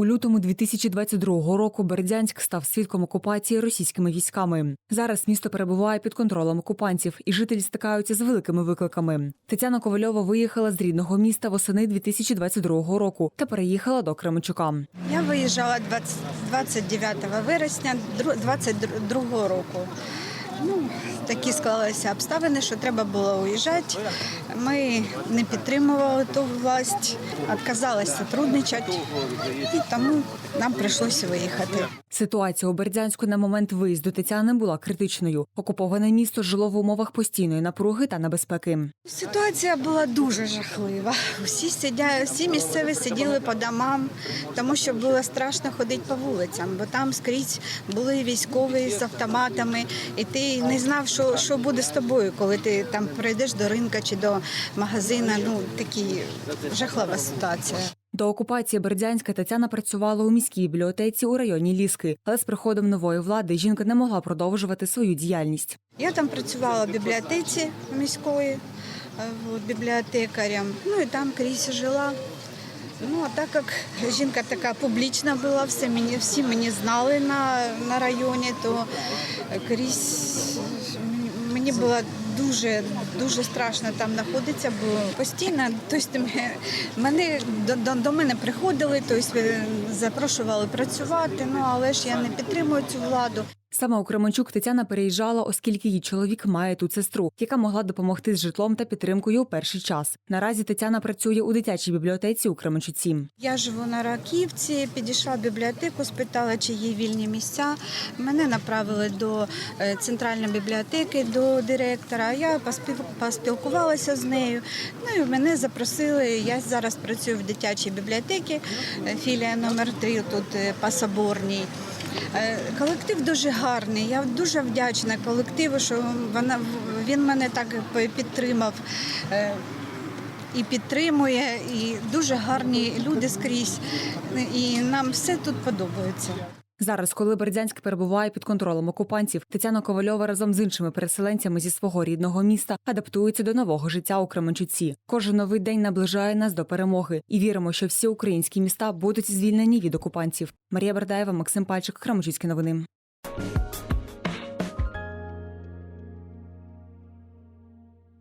У лютому 2022 року Бердянськ став свідком окупації російськими військами. Зараз місто перебуває під контролем окупантів, і жителі стикаються з великими викликами. Тетяна Ковальова виїхала з рідного міста восени 2022 року та переїхала до Кременчука. Я виїжджала 20 29 вересня 22 року. Ну, такі склалися обставини, що треба було уїжджати. Ми не підтримували ту власть, відказалися сотрудничати, і тому нам прийшлося виїхати. Ситуація у Бердянську на момент виїзду Тетяни була критичною. Окуповане місто жило в умовах постійної напруги та небезпеки. Ситуація була дуже жахлива. Всі сидя, всі місцеві сиділи по домам, тому що було страшно ходити по вулицям, бо там скрізь були військові з автоматами, і ти не знав, що, що буде з тобою, коли ти там прийдеш до ринка чи до магазина. Ну такі жахлива ситуація. До окупації Бердянська Тетяна працювала у міській бібліотеці у районі Ліски, але з приходом нової влади жінка не могла продовжувати свою діяльність. Я там працювала в бібліотеці міської, е, от, бібліотекарем, ну і там крізь жила. Ну, а так як жінка така публічна була, все мені, всі мені знали на, на районі, то крізь мені було дуже дуже страшно там знаходитися, бо постійно тобто, мене до, до, мене приходили, тобто запрошували працювати, ну але ж я не підтримую цю владу. Саме у Кременчук Тетяна переїжджала, оскільки її чоловік має тут сестру, яка могла допомогти з житлом та підтримкою у перший час. Наразі Тетяна працює у дитячій бібліотеці у Кременчуці. Я живу на Раківці, підійшла в бібліотеку, спитала, чи є вільні місця. Мене направили до е, центральної бібліотеки, до директора. Я поспілкувалася з нею. Ну і мене запросили. Я зараз працюю в дитячій бібліотеці, е, філія номер 3 тут е, по Соборній. Е, Колектив дуже гарний. Я дуже вдячна колективу, що вона він мене так підтримав. е, і підтримує, і дуже гарні люди скрізь. І нам все тут подобається. Зараз, коли Бердянськ перебуває під контролем окупантів, Тетяна Ковальова разом з іншими переселенцями зі свого рідного міста адаптується до нового життя у Кременчуці. Кожен новий день наближає нас до перемоги і віримо, що всі українські міста будуть звільнені від окупантів. Марія Бердаєва, Максим Пальчик, Кременчуцькі новини.